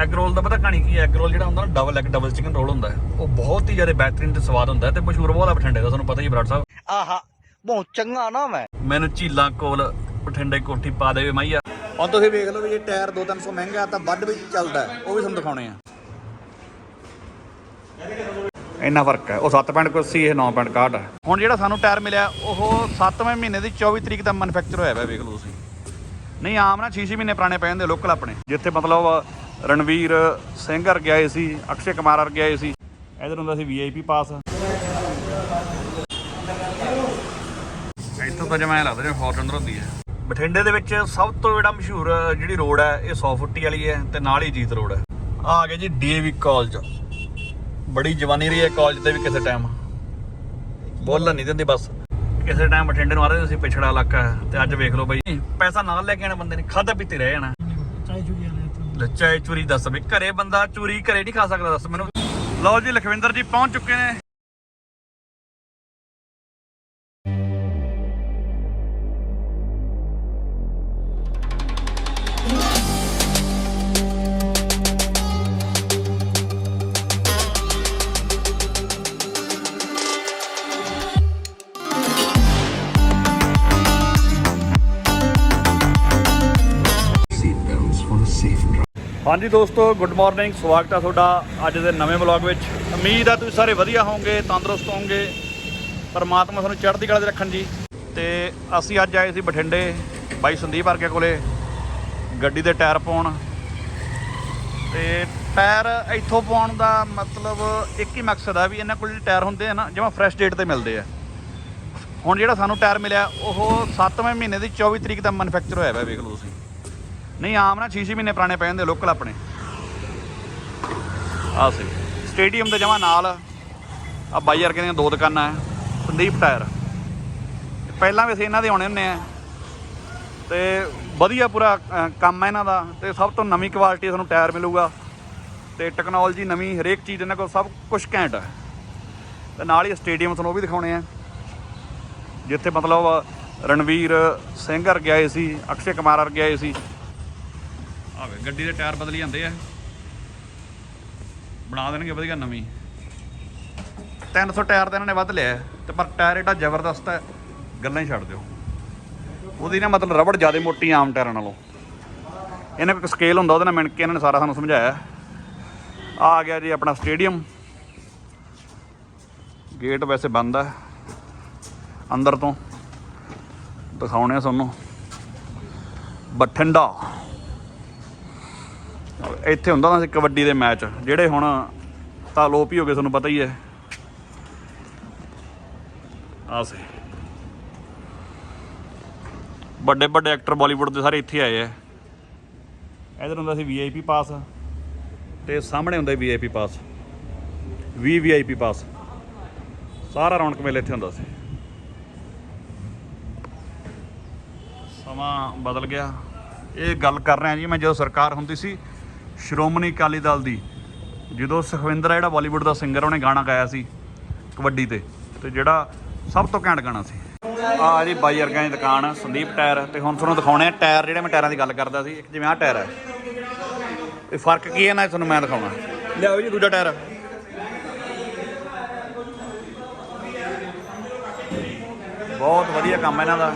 Egg roll ਦਾ ਪਤਾ ਕਹਾਣੀ ਕੀ ਹੈ? ਐਗ ਰੋਲ ਜਿਹੜਾ ਹੁੰਦਾ ਨਾ double egg double chicken roll ਹੁੰਦਾ ਉਹ ਬਹੁਤ ਹੀ ਜ਼ਿਆਦਾ ਬਿਹਤਰੀਨ ਤੇ ਸਵਾਦ ਹੁੰਦਾ ਤੇ ਮਸ਼ਹੂਰ ਬਹੁਤ ਆ ਬਠਿੰਡੇ ਦਾ ਤੁਹਾਨੂੰ ਪਤਾ ਹੀ ਬਰਾੜ ਸਾਹਿਬ। ਆਹਾ ਬਹੁਤ ਚੰਗਾ ਨਾ ਮੈਂ। ਮੈਨੂੰ ਝੀਲਾਂ ਕੋਲ ਬਠਿੰਡੇ ਕੋਠੀ ਪਾ ਦੇਵੇ ਮਾਈਆ। ਹੁਣ ਤੁਸੀਂ ਵੇਖ ਲਓ ਵੀ ਜੇ ਟਾਇਰ 2-300 ਮਹਿੰਗਾ ਤਾਂ ਵੱਧ ਵਿੱਚ ਚੱਲਦਾ ਉਹ ਵੀ ਤੁਹਾਨੂੰ ਦਿਖਾਉਣੇ ਆ। ਇੰਨਾ ਫ਼ਰਕ ਹੈ। ਉਹ 7.81 ਇਹ 9.61 ਹੈ। ਹੁਣ ਜਿਹੜਾ ਸਾਨੂੰ ਟਾਇਰ ਮਿਲਿਆ ਉਹ 7ਵੇਂ ਮਹੀਨੇ ਦੀ 24 ਤਰੀਕ ਦਾ ਮੈਨੂਫੈਕਚਰ ਹੋਇਆ ਹੋਇਆ ਵੇਖ ਲਓ ਤੁਸੀਂ। ਨਹੀਂ ਆਮ ਨਾ 6-6 ਮਹੀਨੇ ਪੁਰਾਣੇ ਪੈ ਜਾਂਦੇ ਲੋਕਲ ਆਪਣੇ। ਜਿੱਥੇ ਮਤਲਬ ਰਣਵੀਰ ਸਿੰਘ ਵਰਗੇ ਆਏ ਸੀ ਅਕਸ਼ੇ ਕੁਮਾਰ ਵਰਗੇ ਆਏ ਸੀ। ਇਧਰ ਹੁੰਦਾ ਸੀ ਵੀਆਈਪੀ ਪਾਸ। ਇੱਥੋਂ ਤਾਂ ਜਮਾ ਲੱਗਦਾ ਜਿਵੇਂ ਫੋਰਚੂਨਰ ਹੁੰਦੀ ਹੈ। ਬਠਿੰਡੇ ਦੇ ਵਿੱਚ ਸਭ ਤੋਂ ਜਿਹੜਾ ਮਸ਼ਹੂਰ ਜਿਹੜੀ ਰੋਡ ਹੈ ਇਹ 100 ਫੁੱਟੀ ਵਾਲੀ ਹੈ ਤੇ ਨਾਲ ਹੀ ਜੀਤ ਰੋਡ ਹੈ। ਆ ਗਿਆ ਜੀ ਡੀਏਵੀ ਕਾਲਜ ਬੜੀ ਜਵਾਨੀ ਰਹੀ ਹੈ ਕਾਲਜ ਤੇ ਵੀ ਕਿਸੇ ਟਾਈਮ ਬੋਲਣ ਨਹੀਂ ਦਿੰਦੀ ਬਸ। ਕਿਸੇ ਟਾਈਮ ਬਠਿੰਡੇ ਨੂੰ ਆ ਰਹੇ ਸੀ ਪਿਛੜਾ ਇਲਾਕਾ ਹੈ ਤੇ ਅੱਜ ਵੇਖ ਲਓ ਬਈ। ਪੈਸਾ ਨਾਲ ਲੈ ਕੇ ਆਣਾ ਬੰਦੇ ਨੇ ਖਾਦਾ ਪੀਤੇ ਰਹਿ ਜਾਣਾ। ਲੱਚਾ ਚੂਰੀ ਦੱਸ ਵੀ ਘਰੇ ਬੰਦਾ ਚੂਰੀ ਘਰੇ ਨਹੀਂ ਖਾ ਸਕਦਾ, ਦੱਸ ਮੈਨੂੰ। ਲਓ ਜੀ, ਲਖਵਿੰਦਰ ਜੀ ਪਹੁੰਚ ਚੁੱਕੇ ਨੇ। ਹਾਂਜੀ ਦੋਸਤੋ ਗੁੱਡ ਮਾਰਨਿੰਗ ਸਵਾਗਤ ਹੈ ਤੁਹਾਡਾ ਅੱਜ ਦੇ ਨਵੇਂ ਵਲੌਗ ਵਿੱਚ। ਉਮੀਦ ਹੈ ਤੁਸੀਂ ਸਾਰੇ ਵਧੀਆ ਹੋਵੋਗੇ, ਤੰਦਰੁਸਤ ਹੋਵੋਗੇ। ਪਰਮਾਤਮਾ ਤੁਹਾਨੂੰ ਚੜ੍ਹਦੀ ਕਲਾ 'ਚ ਰੱਖਣ ਜੀ। ਤੇ ਅਸੀਂ ਅੱਜ ਆਏ ਸੀ ਬਠਿੰਡੇ ਬਾਈ ਸੰਦੀਪ ਵਰਗੇ ਕੋਲੇ, ਗੱਡੀ ਦੇ ਟਾਇਰ ਪਾਉਣ। ਤੇ ਟਾਇਰ ਇੱਥੋਂ ਪਾਉਣ ਦਾ ਮਤਲਬ ਇੱਕ ਹੀ ਮਕਸਦ ਆ ਵੀ ਇਹਨਾਂ ਕੋਲ ਟਾਇਰ ਹੁੰਦੇ ਆ ਨਾ ਜਿਵੇਂ ਫਰੈਸ਼ ਡੇਟ ਤੇ ਮਿਲਦੇ ਆ। ਹੁਣ ਜਿਹੜਾ ਸਾਨੂੰ ਟਾਇਰ ਮਿਲਿਆ, ਉਹ 7ਵੇਂ ਮਹੀਨੇ ਦੀ 24 ਤਰੀਕ ਦਾ ਮੈਨੂਫੈਕਚਰ ਹੋਇਆ ਹੋਇਆ ਵੇਖ ਲਓ ਤੁਸੀਂ। ਨਹੀਂ, ਆਮ ਨਾ 6-6 ਮਹੀਨੇ ਪੁਰਾਣੇ ਪੈ ਜਾਂਦੇ ਲੋਕਲ ਆਪਣੇ। ਆ ਸੀ ਸਟੇਡੀਅਮ ਦੇ ਜਮਾ ਨਾਲ ਆ ਬਾਈ ਵਰਗੇ ਦੀਆਂ ਦੋ ਦੁਕਾਨਾਂ ਹੈ ਸੰਦੀਪ ਟਾਇਰ। ਪਹਿਲਾਂ ਵੀ ਅਸੀਂ ਇਹਨਾਂ ਦੇ ਆਉਣੇ ਹੁੰਨੇ ਆ। ਤੇ ਵਧੀਆ ਪੂਰਾ ਕੰਮ ਹੈ ਇਹਨਾਂ ਦਾ, ਤੇ ਸਭ ਤੋਂ ਨਵੀਂ ਕੁਆਲਿਟੀ ਤੁਹਾਨੂੰ ਟਾਇਰ ਮਿਲੂਗਾ। ਤੇ ਟੈਕਨੋਲੋਜੀ ਨਵੀਂ ਹਰੇਕ ਚੀਜ਼ ਇਹਨਾਂ ਕੋਲ ਸਭ ਕੁਝ ਘੈਂਟ ਹੈ ਤੇ ਨਾਲ ਹੀ ਸਟੇਡੀਅਮ ਤੁਹਾਨੂੰ ਉਹ ਵੀ ਦਿਖਾਉਣੇ ਆ ਜਿੱਥੇ ਮਤਲਬ ਰਣਵੀਰ ਸਿੰਘ ਵਰਗੇ ਆਏ ਸੀ, ਅਕਸ਼ੇ ਕੁਮਾਰ ਵਰਗੇ ਆਏ ਸੀ। ਆਵੇ ਗੱਡੀ ਦੇ ਟਾਇਰ ਬਦਲੀ ਜਾਂਦੇ ਆ। ਬਣਾ ਦੇਣਗੇ ਵਧੀਆ ਨਵੀਂ। 300 ਟਾਇਰ ਤਾਂ ਇਹਨਾਂ ਨੇ ਵੱਧ ਲਿਆ ਹੈ, ਤੇ ਪਰ ਟਾਇਰ ਇਹਦਾ ਜ਼ਬਰਦਸਤ ਹੈ ਗੱਲਾਂ ਹੀ ਛੱਡ ਦਿਓ। ਉਹਦੀ ਨਾ ਮਤਲਬ ਰਬੜ ਜ਼ਿਆਦਾ ਮੋਟੀ ਆਮ ਟਾਇਰਾਂ ਨਾਲੋਂ। ਇਹਨਾਂ ਕੋਲ ਸਕੇਲ ਹੁੰਦਾ ਉਹਦੇ ਨਾਲ ਮਿਣ ਕੇ ਇਹਨਾਂ ਨੇ ਸਾਰਾ ਸਾਨੂੰ ਸਮਝਾਇਆ। ਆ ਆ ਗਿਆ ਜੀ ਆਪਣਾ ਸਟੇਡੀਅਮ ਗੇਟ ਵੈਸੇ ਬੰਦ ਹੈ ਅੰਦਰ ਤੋਂ। ਦਿਖਾਉਣੇ ਆ ਤੁਹਾਨੂੰ। ਬਠਿੰਡਾ। ਇੱਥੇ ਹੁੰਦਾ ਨਾ ਸੀ ਕਬੱਡੀ ਦੇ ਮੈਚ, ਜਿਹੜੇ ਹੁਣ ਤਾਂ ਲੋਪ ਹੀ ਹੋ ਗਏ, ਤੁਹਾਨੂੰ ਪਤਾ ਹੀ ਹੈ। ਆ ਵੱਡੇ ਵੱਡੇ ਐਕਟਰ ਬਾਲੀਵੁੱਡ ਦੇ ਸਾਰੇ ਇੱਥੇ ਆਏ ਆ। ਇਧਰ ਹੁੰਦਾ ਸੀ ਵੀਆਈਪੀ ਪਾਸ ਤੇ ਸਾਹਮਣੇ ਹੁੰਦਾ ਵੀਆਈਪੀ ਪਾਸ ਵੀ ਵੀਆਈਪੀ ਪਾਸ ਸਾਰਾ ਰੌਣਕ ਮੇਲਾ ਇੱਥੇ ਹੁੰਦਾ ਸੀ। ਸਮਾਂ ਬਦਲ ਗਿਆ। ਇਹ ਗੱਲ ਕਰ ਰਿਹਾ ਜੀ, ਮੈਂ ਜਦੋਂ ਸਰਕਾਰ ਹੁੰਦੀ ਸੀ ਸ਼੍ਰੋਮਣੀ ਅਕਾਲੀ ਦਲ ਦੀ, ਜਦੋਂ ਸੁਖਵਿੰਦਰ ਆ ਜਿਹੜਾ ਬਾਲੀਵੁੱਡ ਦਾ ਸਿੰਗਰ ਉਹਨੇ ਗਾਣਾ ਗਾਇਆ ਸੀ ਕਬੱਡੀ ਤੇ ਤੇ ਜਿਹੜਾ ਸਭ ਤੋਂ ਘੈਂਟ ਗਾਣਾ ਸੀ। ਆ ਜੀ ਬਾਈ ਅਰਗਾਂ ਦੀ ਦੁਕਾਨ, ਸੰਦੀਪ ਟਾਇਰ, ਤੇ ਹੁਣ ਤੁਹਾਨੂੰ ਦਿਖਾਉਣੇ ਆ ਟਾਇਰ, ਜਿਹੜੇ ਮੈਂ ਟਾਇਰਾਂ ਦੀ ਗੱਲ ਕਰਦਾ ਸੀ, ਇੱਕ ਜਿਵੇਂ ਆਹ ਟਾਇਰ ਹੈ ਇਹ ਫ਼ਰਕ ਕੀ ਹੈ ਨਾ ਤੁਹਾਨੂੰ ਮੈਂ ਦਿਖਾਉਣਾ। ਲਿਆਓ ਜੀ ਦੂਜਾ ਟਾਇਰ। ਬਹੁਤ ਵਧੀਆ ਕੰਮ ਹੈ ਇਹਨਾਂ ਦਾ।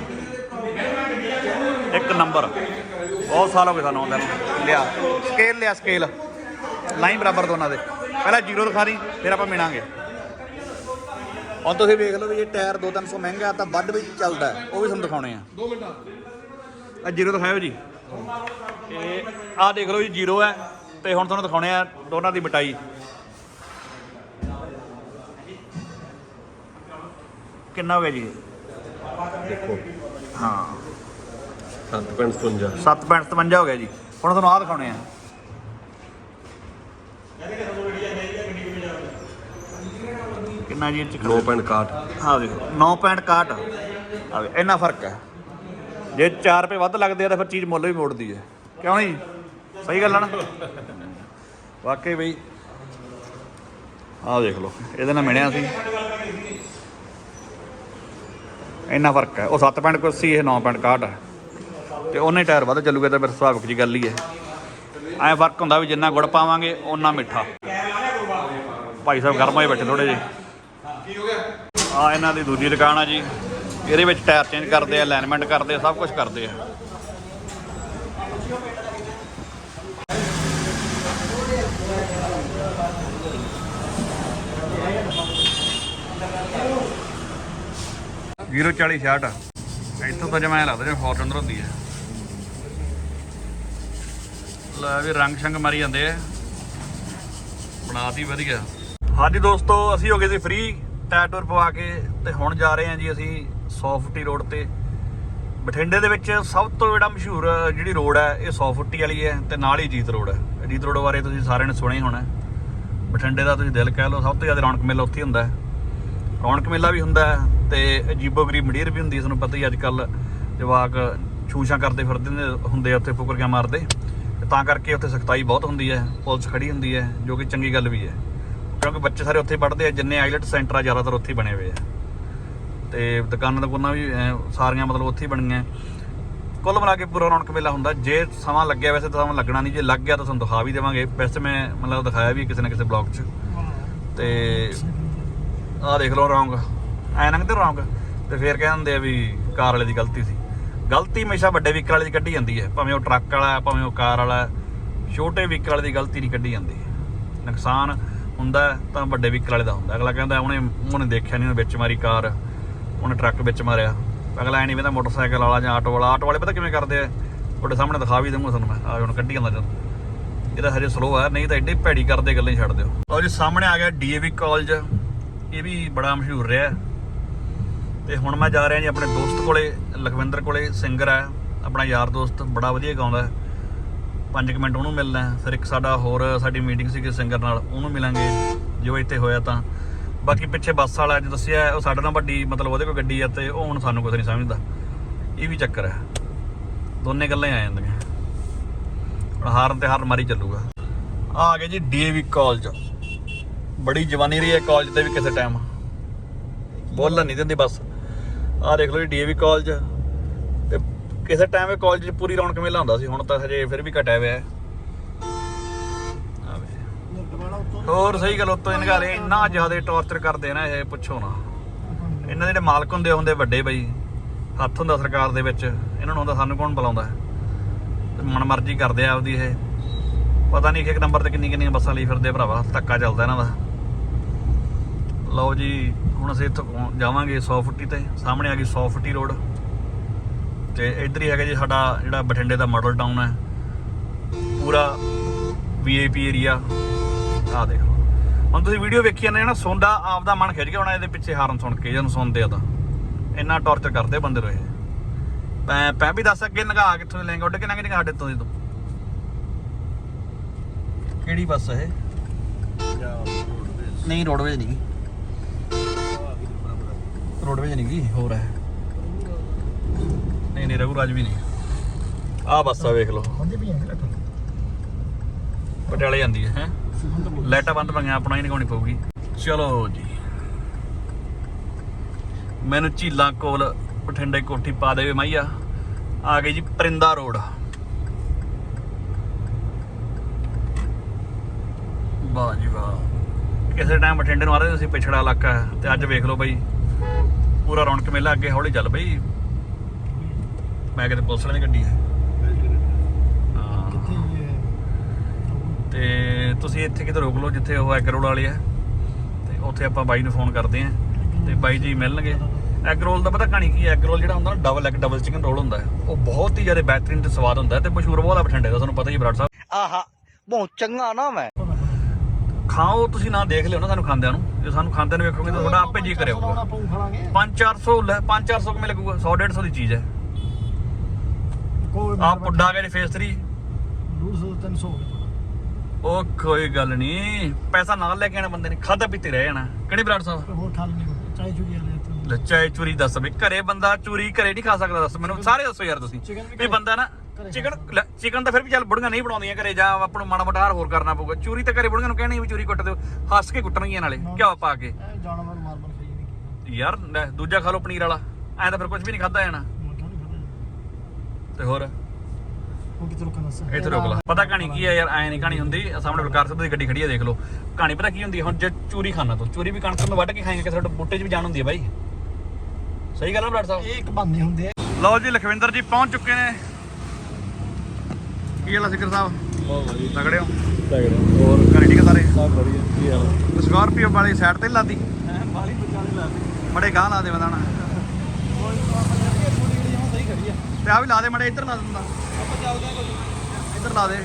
ਇੱਕ ਨੰਬਰ। ਬਹੁਤ ਸਾਲ ਹੋ ਗਏ ਸਾਨੂੰ ਆਉਂਦੇ ਨੂੰ। ਲਿਆ। ਸਕੇਲ ਲਿਆ ਸਕੇਲ ਲਾਈਨ ਬਰਾਬਰ ਦੋਨਾਂ ਦੇ। ਪਹਿਲਾਂ ਜ਼ੀਰੋ ਦਿਖਾ ਦੀ ਫਿਰ ਆਪਾਂ ਮਿਣਾਂਗੇ ਹੁਣ ਤੁਸੀਂ ਵੇਖ ਲਓ ਵੀ ਇਹ ਟਾਇਰ 2-300 ਮਹਿੰਗਾ ਤਾਂ ਵੱਧ ਵਿੱਚ ਚੱਲਦਾ ਹੈ, ਉਹ ਵੀ ਤੁਹਾਨੂੰ ਦਿਖਾਉਣੇ ਆ। 2 ਮਿੰਟ। ਆ ਜ਼ੀਰੋ ਦਿਖਾਇਓ ਜੀ। ਤੇ ਆਹ ਦੇਖ ਲਓ ਜੀ ਜ਼ੀਰੋ ਹੈ। ਤੇ ਹੁਣ ਤੁਹਾਨੂੰ ਦਿਖਾਉਣੇ ਆ ਦੋਨਾਂ ਦੀ ਮਟਾਈ। ਕਿੰਨਾ ਹੋ ਗਿਆ ਜੀ? ਇਹ? ਦੇਖੋ। ਹਾਂ। 7.57 7.57 ਹੋ ਗਿਆ ਜੀ। ਹੁਣ ਤੁਹਾਨੂੰ ਆਹ ਦਿਖਾਉਣੇ ਆ। ਕਿੰਨਾ ਜੀ ਇਹ ਚ 9.61 ਹਾਂ ਦੇਖੋ 9.61 ਆਵੇ ਇੰਨਾ ਫ਼ਰਕ ਹੈ। ਜੇ 4 ਰੁਪਏ ਵੱਧ ਲੱਗਦੇ ਆ ਤਾਂ ਫਿਰ ਚੀਜ਼ ਮੁੱਲ ਵੀ ਮੋੜਦੀ ਹੈ। ਕਿਉਂ ਨਹੀਂ? ਸਹੀ ਗੱਲ ਆ ਨਾ? ਵਾਕਈ ਬਈ। ਆਹ ਦੇਖ ਲਓ ਇਹਦੇ ਨਾਲ ਮਿਲਿਆ ਸੀ। ਇੰਨਾ ਫ਼ਰਕ ਹੈ। ਉਹ 7.81 ਇਹ 9.61 ਹੈ। ਤੇ ਉਹਨੇ ਟਾਇਰ ਵੱਧ ਚੱਲੂਗਾ ਤਾਂ ਫਿਰ ਸੁਭਾਵਿਕ ਜੀ ਗੱਲ ਹੀ ਹੈ। ਐ ਫ਼ਰਕ ਹੁੰਦਾ ਵੀ ਜਿੰਨਾ ਗੁੜ ਪਾਵਾਂਗੇ, ਓਨਾ ਮਿੱਠਾ। ਭਾਈ ਸਾਹਿਬ ਗਰਮ ਹੋਏ ਬੈਠੇ ਥੋੜੇ ਜਿਹੇ। ਆ ਇਹਨਾਂ ਦੀ ਦੂਜੀ ਦੁਕਾਨ ਆ ਜੀ। ਇਹਦੇ ਵਿੱਚ ਟਾਇਰ ਚੇਂਜ ਕਰਦੇ ਆ ਅਲਾਈਨਮੈਂਟ ਕਰਦੇ ਆ, ਸਭ ਕੁਝ ਕਰਦੇ ਆ। ਜ਼ੀਰੋ 40 60 ਇੱਥੋਂ ਤਾਂ ਜਮਾ ਲੱਗਦਾ ਜਿਵੇਂ ਫੋਰਚੂਨਰ ਹੁੰਦੀ ਹੈ। ਲੈ ਵੀ ਰੰਗ ਸ਼ੰਗ ਮਾਰੀ ਜਾਂਦੇ ਆ। ਬਣਾਤੀ ਵਧੀਆ। ਹਾਂਜੀ ਦੋਸਤੋ, ਅਸੀਂ ਹੋ ਗਏ ਸੀ ਫ੍ਰੀ ਟੈਟੂਰ ਪਵਾ ਕੇ ਤੇ ਹੁਣ ਜਾ ਰਹੇ ਹਾਂ ਜੀ ਅਸੀਂ ਸੌਫਟੀ ਰੋਡ ਤੇ। ਬਠਿੰਡੇ ਦੇ ਵਿੱਚ ਸਭ ਤੋਂ ਜਿਹੜਾ ਮਸ਼ਹੂਰ ਜਿਹੜੀ ਰੋਡ ਹੈ, ਇਹ 100 ਫੁੱਟੀ ਵਾਲੀ ਹੈ ਤੇ ਨਾਲ ਹੀ ਜੀਤ ਰੋਡ ਹੈ। ਜੀਤ ਰੋਡ ਬਾਰੇ ਤੁਸੀਂ ਸਾਰਿਆਂ ਨੇ ਸੁਣਿਆ ਹੀ ਹੋਣਾ ਬਠਿੰਡੇ ਦਾ ਤੁਸੀਂ ਦਿਲ ਕਹਿ ਲਓ, ਸਭ ਤੋਂ ਜ਼ਿਆਦਾ ਰੌਣਕ ਮੇਲਾ ਉੱਥੇ ਹੀ ਹੁੰਦਾ ਹੈ। ਰੌਣਕ ਮੇਲਾ ਵੀ ਹੁੰਦਾ ਹੈ ਤੇ ਅਜੀਬੋ ਗਰੀਬ ਮੰਡੀਰ ਵੀ ਹੁੰਦੀ ਹੈ, ਤੁਹਾਨੂੰ ਪਤਾ ਹੀ ਅੱਜ ਕੱਲ ਜਵਾਕ ਛੂਛਾਂ ਕਰਦੇ ਫਿਰਦੇ ਹੁੰਦੇ ਆ ਉੱਥੇ ਫੁਕਰੀਆਂ ਮਾਰਦੇ। ਤਾਂ ਕਰਕੇ ਉੱਥੇ ਸਖਤਾਈ ਬਹੁਤ ਹੁੰਦੀ ਹੈ, ਪੁਲਿਸ ਖੜੀ ਹੁੰਦੀ ਹੈ, ਜੋ ਕਿ ਚੰਗੀ ਗੱਲ ਵੀ ਹੈ। ਕਿਉਂਕਿ ਬੱਚੇ ਸਾਰੇ ਉੱਥੇ ਪੜ੍ਹਦੇ ਆ, ਜਿੰਨੇ ਆਈਲਟ ਸੈਂਟਰ ਆ ਜ਼ਿਆਦਾਤਰ ਉੱਥੇ ਬਣੇ ਹੋਏ ਆ। ਤੇ ਦੁਕਾਨਾਂ ਦੁਕਾਨਾਂ ਵੀ ਸਾਰੀਆਂ ਮਤਲਬ ਉੱਥੇ ਹੀ ਬਣੀਆਂ। ਕੁੱਲ ਮਿਲਾ ਕੇ ਪੂਰਾ ਰੌਣਕ ਮੇਲਾ ਹੁੰਦਾ। ਜੇ ਸਮਾਂ ਲੱਗਿਆ ਵੈਸੇ ਤਾਂ ਸਮਾਂ ਲੱਗਣਾ ਨਹੀਂ, ਜੇ ਲੱਗ ਗਿਆ ਤਾਂ ਤੁਹਾਨੂੰ ਦਿਖਾ ਵੀ ਦੇਵਾਂਗੇ। ਵੈਸੇ ਮੈਂ ਮਤਲਬ ਦਿਖਾਇਆ ਵੀ ਕਿਸੇ ਨਾ ਕਿਸੇ ਬਲੌਗ 'ਚ। ਤੇ ਆਹ ਦੇਖ ਲਓ ਰੌਂਗ ਐ ਲੰਘਦੇ ਰੌਂਗ ਤੇ ਫੇਰ ਕਹਿੰਦੇ ਆ ਵੀ ਕਾਰ ਵਾਲੇ ਦੀ ਗਲਤੀ ਸੀ। ਗਲਤੀ ਹਮੇਸ਼ਾ ਵੱਡੇ ਵਹੀਕਲ ਵਾਲੇ ਦੀ ਕੱਢੀ ਜਾਂਦੀ ਹੈ। ਭਾਵੇਂ ਉਹ ਟਰੱਕ ਵਾਲਾ ਹੈ ਭਾਵੇਂ ਉਹ ਕਾਰ ਵਾਲਾ ਹੈ ਛੋਟੇ ਵਹੀਕਲ ਵਾਲੇ ਦੀ ਗਲਤੀ ਨਹੀਂ ਕੱਢੀ ਜਾਂਦੀ। ਨੁਕਸਾਨ ਹੁੰਦਾ ਤਾਂ ਵੱਡੇ ਵਹੀਕਲ ਵਾਲੇ ਦਾ ਹੁੰਦਾ ਅਗਲਾ ਕਹਿੰਦਾ, ਉਹਨੇ ਉਹਨੇ ਦੇਖਿਆ ਨਹੀਂ, ਉਹਨੇ ਵਿੱਚ ਮਾਰੀ ਕਾਰ। ਉਹਨੇ ਟਰੱਕ ਵਿੱਚ ਮਾਰਿਆ। ਅਗਲਾ ਐ ਨਹੀਂ ਵੇਂਦਾ, ਮੋਟਰਸਾਈਕਲ ਵਾਲਾ ਜਾਂ ਆਟੋ ਵਾਲਾ, ਆਟੋ ਵਾਲੇ ਪਤਾ ਕਿਵੇਂ ਕਰਦੇ ਆ? ਤੁਹਾਡੇ ਸਾਹਮਣੇ ਦਿਖਾ ਵੀ ਦਊਂਗਾ ਤੁਹਾਨੂੰ ਮੈਂ। ਆ ਹੁਣ ਕੱਢੀ ਜਾਂਦਾ ਜਦ। ਇਹਦਾ ਹਜੇ ਸਲੋ ਆ, ਨਹੀਂ ਤਾਂ ਐਡੀ ਭੈੜੀ ਕਰਦੇ ਗੱਲਾਂ ਹੀ ਛੱਡ ਦਿਓ। ਔਰ ਜੀ, ਸਾਹਮਣੇ ਆ ਗਿਆ ਡੀਏਵੀ ਕਾਲਜ ਇਹ ਵੀ ਬੜਾ ਮਸ਼ਹੂਰ ਰਿਹਾ। ਤੇ ਹੁਣ ਮੈਂ ਜਾ ਰਿਹਾ ਜੀ ਆਪਣੇ ਦੋਸਤ ਕੋਲੇ, ਲਖਵਿੰਦਰ ਕੋਲੇ ਸਿੰਗਰ ਹੈ, ਆਪਣਾ ਯਾਰ ਦੋਸਤ, ਬੜਾ ਵਧੀਆ ਗਾਉਂਦਾ ਹੈ। 5 ਮਿੰਟ ਉਹਨੂੰ ਮਿਲਣਾ ਫਿਰ ਇੱਕ ਸਾਡਾ ਹੋਰ ਸਾਡੀ ਮੀਟਿੰਗ ਸੀ ਕਿ ਸਿੰਗਰ ਨਾਲ, ਉਹਨੂੰ ਮਿਲਾਂਗੇ, ਜੋ ਇੱਥੇ ਹੋਇਆ ਤਾਂ। ਬਾਕੀ ਪਿੱਛੇ ਬੱਸ ਵਾਲਾ ਅੱਜ ਦੱਸਿਆ ਉਹ ਸਾਡੇ ਨਾਲ ਵੱਡੀ, ਮਤਲਬ ਉਹਦੇ ਕੋਲ ਗੱਡੀ ਆ ਤੇ ਉਹ ਹੁਣ ਸਾਨੂੰ ਕੁਝ ਨਹੀਂ ਸਮਝਦਾ। ਇਹ ਵੀ ਚੱਕਰ ਹੈ। ਦੋਨੇ ਗੱਲਾਂ ਹੀ ਆ ਜਾਂਦੀਆਂ। ਹੁਣ ਹਾਰਨ ਤੇ ਹਾਰਨ ਮਾਰੀ ਚੱਲੂਗਾ। ਆ ਆ ਗਏ ਜੀ ਡੀਏਵੀ ਕਾਲਜ ਬੜੀ ਜਵਾਨੀ ਰਹੀ ਹੈ ਕਾਲਜ ਤੇ ਵੀ ਕਿਸੇ ਟਾਈਮ ਬੋਲਣ ਨਹੀਂ ਦਿੰਦੇ ਬਸ। ਆਹ ਦੇਖ ਲਓ ਜੀ ਡੀਏਵੀ ਕਾਲਜ ਤੇ ਕਿਸੇ ਟਾਈਮ ਇਹ ਕਾਲਜ 'ਚ ਪੂਰੀ ਰੌਣਕ ਮੇਲਾ ਹੁੰਦਾ ਸੀ, ਹੁਣ ਤਾਂ ਹਜੇ ਫਿਰ ਵੀ ਘਟਿਆ ਹੋਇਆ ਹੈ। ਹੋਰ ਸਹੀ ਗੱਲ, ਉੱਤੋਂ ਇਹਨਾਂ ਘਰੇ ਇੰਨਾ ਜ਼ਿਆਦਾ ਟੌਰਚਰ ਕਰਦੇ ਨਾ ਇਹ, ਪੁੱਛੋ ਨਾ। ਇਹਨਾਂ ਦੇ ਜਿਹੜੇ ਮਾਲਕ ਹੁੰਦੇ ਹੁੰਦੇ ਵੱਡੇ ਬਈ। ਹੱਥ ਹੁੰਦਾ ਸਰਕਾਰ ਦੇ ਵਿੱਚ, ਇਹਨਾਂ ਨੂੰ ਹੁੰਦਾ ਸਾਨੂੰ ਕੌਣ ਬੁਲਾਉਂਦਾ ਹੈ? ਮਨ ਮਰਜ਼ੀ ਕਰਦੇ ਆ ਆਪਦੀ ਇਹ। ਪਤਾ ਨਹੀਂ ਕਿ ਇੱਕ ਨੰਬਰ ਤੇ ਕਿੰਨੀ ਕਿੰਨੀਆਂ ਬੱਸਾਂ ਲਈ ਫਿਰਦੇ ਭਰਾਵਾ, ਧੱਕਾ ਚੱਲਦਾ ਇਹਨਾਂ ਦਾ। ਲਓ ਜੀ ਹੁਣ ਅਸੀਂ ਇੱਥੋਂ ਜਾਵਾਂਗੇ 100 ਫੁੱਟੀ ਤੇ ਸਾਹਮਣੇ ਆ ਗਈ 100 ਫੁੱਟੀ ਰੋਡ। ਤੇ ਇੱਧਰ ਹੀ ਹੈਗਾ ਜੀ ਸਾਡਾ ਜਿਹੜਾ ਬਠਿੰਡੇ ਦਾ ਮਾਡਲ ਟਾਊਨ ਹੈ। ਪੂਰਾ ਵੀਆਈਪੀ ਏਰੀਆ ਆ ਦੇਖੋ ਹੁਣ ਤੁਸੀਂ ਵੀਡੀਓ ਵੇਖੀ ਜਾਂਦੇ ਨਾ ਸੁਣਦਾ ਆਪਦਾ ਮਨ ਖਿੱਚ ਗਿਆ ਹੋਣਾ ਇਹਦੇ ਪਿੱਛੇ ਹਾਰਨ ਸੁਣ ਕੇ ਜਦੋਂ ਸੁਣਦੇ ਆ ਤਾਂ। ਇੰਨਾ ਟੌਰਚਰ ਕਰਦੇ ਬੰਦੇ ਰੋਏ ਪੈ ਪੈ ਵੀ ਦੱਸ ਅੱਗੇ ਨਗਾ ਕਿੱਥੋਂ ਲੈਂਗੇ ਉੱਡ ਕੇ ਲੰਘ ਜਾਏਗਾ ਸਾਡੇ ਤੋਂ ਦੀ ਤੋਂ। ਕਿਹੜੀ ਬੱਸ ਹੈ ਨਹੀਂ ਰੋਡਵੇਜ ਨਹੀਂ ਰੋਡਵੇਜ ਨਹੀਂ ਗੀ ਹੋਰ ਹੈ। ਨਹੀਂ ਨਹੀਂ ਰਘੂਰਾਜ ਵੀ ਨਹੀਂ। ਆਹ ਬੱਸ ਆ ਵੇਖ ਲਓ। ਪਟਿਆਲੇ ਜਾਂਦੀ ਹੈ ਹੈ। ਲਾਈਟਾਂ ਬੰਦ ਪਈਆਂ ਆਪਣਾ ਹੀ ਨਗਾਉਣੀ ਪਊਗੀ। ਚਲੋ ਜੀ। ਮੈਨੂੰ ਝੀਲਾਂ ਕੋਲ ਬਠਿੰਡੇ ਕੋਠੀ ਪਾ ਦੇਵੇ ਮਾਈਆ। ਆ ਗਈ ਜੀ ਪਰਿੰਦਾ ਰੋਡ। ਵਾਹ ਜੀ ਵਾਹ। ਕਿਸੇ ਟਾਈਮ ਬਠਿੰਡੇ ਨੂੰ ਆ ਰਹੇ ਸੀ ਪਿਛੜਾ ਇਲਾਕਾ ਹੈ। ਤੇ ਅੱਜ ਵੇਖ ਲਓ ਬਈ। ਪੂਰਾ ਰੌਣਕ ਮੇਲਾ ਅੱਗੇ ਹੌਲੀ ਚੱਲ ਬਈ। ਮੈਂ ਕਿਤੇ ਪੁਲਿਸ ਵਾਲੀ ਗੱਡੀ ਹੈ। ਹਾਂ। ਤੇ ਤੁਸੀਂ ਇੱਥੇ ਕਿਤੇ ਰੋਕ ਲਓ ਜਿੱਥੇ ਉਹ ਐਗ ਰੋਲ ਵਾਲੇ ਆ ਤੇ ਉੱਥੇ ਆਪਾਂ ਬਾਈ ਨੂੰ ਫੋਨ ਕਰਦੇ ਆ ਤੇ ਬਾਈ ਜੀ ਮਿਲਣਗੇ। ਐਗ ਰੋਲ ਦਾ ਪਤਾ ਕਹਾਣੀ ਕੀ ਹੈ? ਐਗ ਰੋਲ ਜਿਹੜਾ ਹੁੰਦਾ ਨਾ double egg double chicken roll ਹੁੰਦਾ ਉਹ ਬਹੁਤ ਹੀ ਜ਼ਿਆਦਾ ਬਿਹਤਰੀਨ ਤੇ ਸਵਾਦ ਹੁੰਦਾ ਤੇ ਮਸ਼ਹੂਰ ਬਹੁਤ ਆ ਬਠਿੰਡੇ ਦਾ ਤੁਹਾਨੂੰ ਪਤਾ ਹੀ ਬਰਾੜ ਸਾਹਿਬ। ਆਹਾ ਬਹੁਤ ਚੰਗਾ ਨਾ ਮੈਂ। ਖਾਓ ਤੁਸੀਂ ਨਾ ਦੇਖ ਲਿਓ ਨਾ ਸਾਨੂੰ ਖਾਂਦਿਆਂ ਨੂੰ। ਜੇ ਸਾਨੂੰ ਖਾਂਦਿਆਂ ਨੂੰ ਵੇਖੋਗੇ ਤਾਂ ਤੁਹਾਡਾ ਆਪੇ ਜੀ 5-400 ਲੈ 5-400 ਕਿਵੇਂ ਲੱਗੂਗਾ? 100-150 ਦੀ ਚੀਜ਼ ਹੈ। ਆ ਪੁੱਡਾ ਕੇ ਫੇਸ 3 ਉਹ ਕੋਈ ਗੱਲ ਨਹੀਂ ਪੈਸਾ ਨਾਲ ਲੈ ਕੇ ਆਣਾ ਬੰਦੇ ਨੇ ਖਾਦਾ ਪੀਤੇ ਰਹਿ ਜਾਣਾ। ਕਿਹੜੀ ਬਰਾੜ ਸਾਹਿਬ? ਲੱਚਾ ਇਹ ਚੂਰੀ ਦੱਸ ਵੀ ਘਰੇ ਬੰਦਾ ਚੂਰੀ ਘਰੇ ਨਹੀਂ ਖਾ ਸਕਦਾ ਦੱਸ ਮੈਨੂੰ ਸਾਰੇ ਦੱਸੋ ਯਾਰ ਤੁਸੀਂ। ਵੀ ਬੰਦਾ ਨਾ ਚਿਕਨ ਚਿਕਨ ਤਾਂ ਫਿਰ ਵੀ ਚੱਲ ਬੁੜੀਆਂ ਨਹੀਂ ਬਣਾਉਂਦੀਆਂ ਘਰੇ ਜਾਂ ਆਪਾਂ ਨੂੰ ਮਾੜਾ ਮੋਟਾ ਹਾਰ ਕਰਨਾ ਪਊਗਾ। ਚੂਰੀ ਤਾਂ ਘਰੇ ਬੁੜੀਆਂ ਨੂੰ ਕਹਿਣੀ ਵੀ ਚੂਰੀ ਕੁੱਟ ਦਿਓ ਹੱਸ ਕੇ ਕੁੱਟਣਗੀਆਂ ਨਾਲੇ ਘਿਓ ਪਾ ਕੇ। ਜਾਨਵਰ ਮਾਰਬਲ ਖਰੀਦ ਨਹੀਂ ਕੀਤਾ ਯਾਰ ਲੈ, ਦੂਜਾ ਖਾ ਲਓ ਪਨੀਰ ਵਾਲਾ ਐਂ ਤਾਂ ਫਿਰ ਕੁਝ ਵੀ ਨਹੀਂ ਖਾਦਾ ਜਾਣਾ। ਤੇ ਹੋਰ? ਉਹ ਕਿਤੇ ਰੁਕਣਾ ਦੱਸ। ਇੱਥੇ ਰੁਕ ਲਾ। ਪਤਾ ਕਹਾਣੀ ਕੀ ਹੈ ਯਾਰ ਐ ਨਹੀਂ ਕਹਾਣੀ ਹੁੰਦੀ ਸਾਹਮਣੇ ਬਲਕਾਰ ਸਾਹਿਬ ਦੀ ਗੱਡੀ ਖੜੀ ਹੈ ਦੇਖ ਲਓ। ਕਹਾਣੀ ਪਤਾ ਕੀ ਹੁੰਦੀ ਹੁਣ ਜੇ ਚੂਰੀ ਖਾਣਾ ਤੂੰ ਚੂਰੀ ਵੀ ਕਣਕ ਨੂੰ ਵੱਢ ਕੇ ਖਾਏਂਗੇ ਕਿਸੇ ਤੁਹਾਡੇ ਬੂਟੇ 'ਚ ਵੀ ਜਾਣ ਹੁੰਦੀ ਹੈ ਬਾਈ। ਸਹੀ ਗੱਲ ਹੈ ਬਲਕਾਰ ਸਾਹਿਬ? ਇਹ ਇੱਕ ਬੰਨੇ ਹੁੰਦੇ ਆ। ਲਓ ਜੀ ਲਖਵਿੰਦਰ ਜੀ ਪਹੁੰਚ ਚੁੱਕੇ ਨੇ। ਕੀ ਹਾਲ ਹੈ ਸਿਕਰ ਸਾਹਿਬ? ਬਹੁਤ ਵਧੀਆ। ਤਗੜੇ ਹੋ? ਤਗੜੇ ਹੋਰ ਘਰੇ ਠੀਕ ਸਾਰੇ? ਸਭ ਵਧੀਆ ਕੀ ਹਾਲ ਸਕਾਰਪੀਓ ਵਾਲੀ ਸਾਈਡ ਤੇ ਲਾਦੀ ਹੈ ਬਾਲੀ ਬਚਾਲੇ ਲਾ ਦੇ ਮੜੇ ਗਾਂ ਲਾ ਦੇ ਵਧਾਣਾ ਤੇ ਆ ਵੀ ਲਾ ਦੇ ਮੜੇ ਇੱਧਰ ਲਾ ਦਿੰਦਾ। ਆਪਾਂ ਆ ਕੋਈ। ਇੱਧਰ ਲਾ ਦੇ।